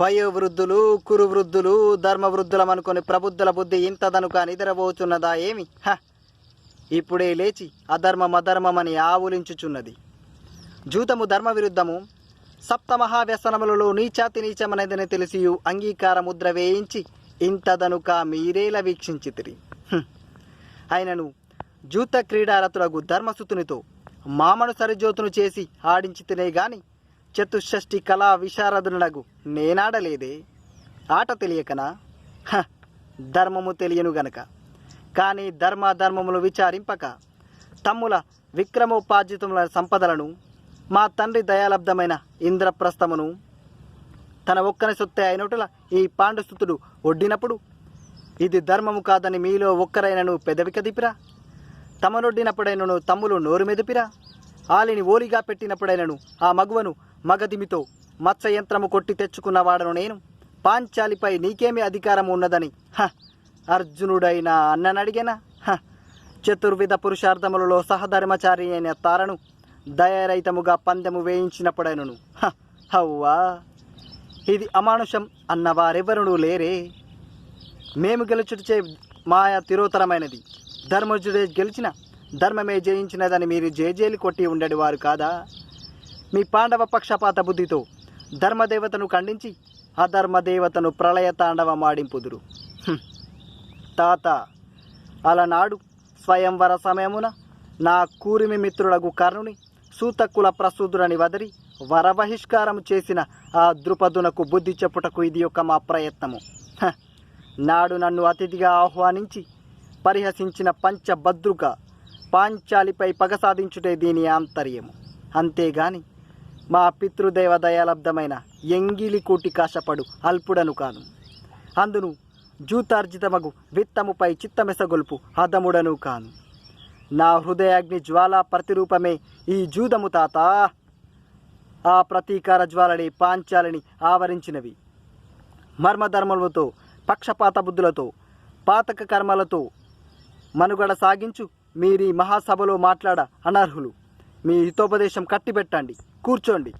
వయోవృద్ధులు కురువృద్ధులు వృద్ధులు ధర్మ ప్రబుద్ధుల బుద్ధి ఇంతదనుక నిద్రపోతున్నదా ఏమి? హ! ఇప్పుడే లేచి అధర్మం అధర్మమని ఆవులించుచున్నది. జూతము ధర్మ విరుద్ధము సప్త నీచాతి నీచమనేదని తెలిసి అంగీకార ముద్ర వేయించి ఇంతదనుక మీరేలా వీక్షించితిరి ఆయనను జూత క్రీడారతులకు ధర్మసుతునితో మామను సరిజోతును చేసి ఆడించితేనే గాని చతుషష్ఠి కళా విశారదునకు నేనాడలేదే. ఆట తెలియకనా? హ, ధర్మము తెలియను గనక. కానీ ధర్మ ధర్మములు విచారింపక తమ్ముల విక్రమోపార్జితముల సంపదలను మా తండ్రి దయాలబ్ధమైన ఇంద్రప్రస్థమును తన ఒక్కని సొత్తే అయినట్టుల ఈ పాండుస్తుతుడు ఒడ్డినప్పుడు ఇది ధర్మము కాదని మీలో ఒక్కరైనను పెదవి కదిపిరా తమనొడ్డినప్పుడైనను తమ్ములు నోరు మెదిపిరా ఆలిని ఓలిగా పెట్టినప్పుడైనను ఆ మగువను మగదిమితో మత్స్యయంత్రము కొట్టి తెచ్చుకున్నవాడను నేను. పాంచాలిపై నీకేమి అధికారం ఉన్నదని? హ అర్జునుడైన అన్ననడిగేనా హ చతుర్విధ పురుషార్థములలో సహధర్మచారి అయిన తారను దయరహితముగా పందెము వేయించినప్పుడైనను. హ హవ్వా! ఇది అమానుషం అన్నవారెవరునూ లేరే. మేము గెలుచుటచే మాయ తిరోతరమైనది. ధర్మజుడే గెలిచిన ధర్మమే జయించినదని మీరు జేజేలు కొట్టి ఉండేది వారు కాదా? మీ పాండవ పక్షపాత బుద్ధితో ధర్మదేవతను ఖండించి అధర్మదేవతను ప్రళయ తాండవమాడింపుదురు హ్మ్. తాత అలనాడు స్వయంవర సమయమున నా కూరిమి మిత్రులకు కర్ణుని సూతకుల ప్రసూదురని వదిలి వరబహిష్కారం చేసిన ఆ ద్రుపదునకు బుద్ధి చెప్పుటకు ఇది ఒక మా ప్రయత్నము. నాడు నన్ను అతిథిగా ఆహ్వానించి పరిహసించిన పంచభద్రుక పాంచాలిపై పగ సాధించుటే దీని ఆంతర్యము. అంతేగాని మా పితృదేవ దయాలబ్ధమైన ఎంగిలి కోటి కాశపడు అల్పుడను కాను. అందును జూతార్జితమగు విత్తముపై చిత్తమెసగొల్పు హదముడను కాను. నా హృదయాగ్ని జ్వాల ప్రతిరూపమే ఈ జూదము తాత. ఆ ప్రతీకార జ్వాలని పాంచాలని ఆవరించినవి. మర్మధర్మములతో పక్షపాత బుద్ధులతో పాతక కర్మలతో మనుగడ సాగించు. మీరీ మహాసభలో మాట్లాడ అనర్హులు. మీ హితోపదేశం కట్టిపెట్టండి. కూర్చోండి.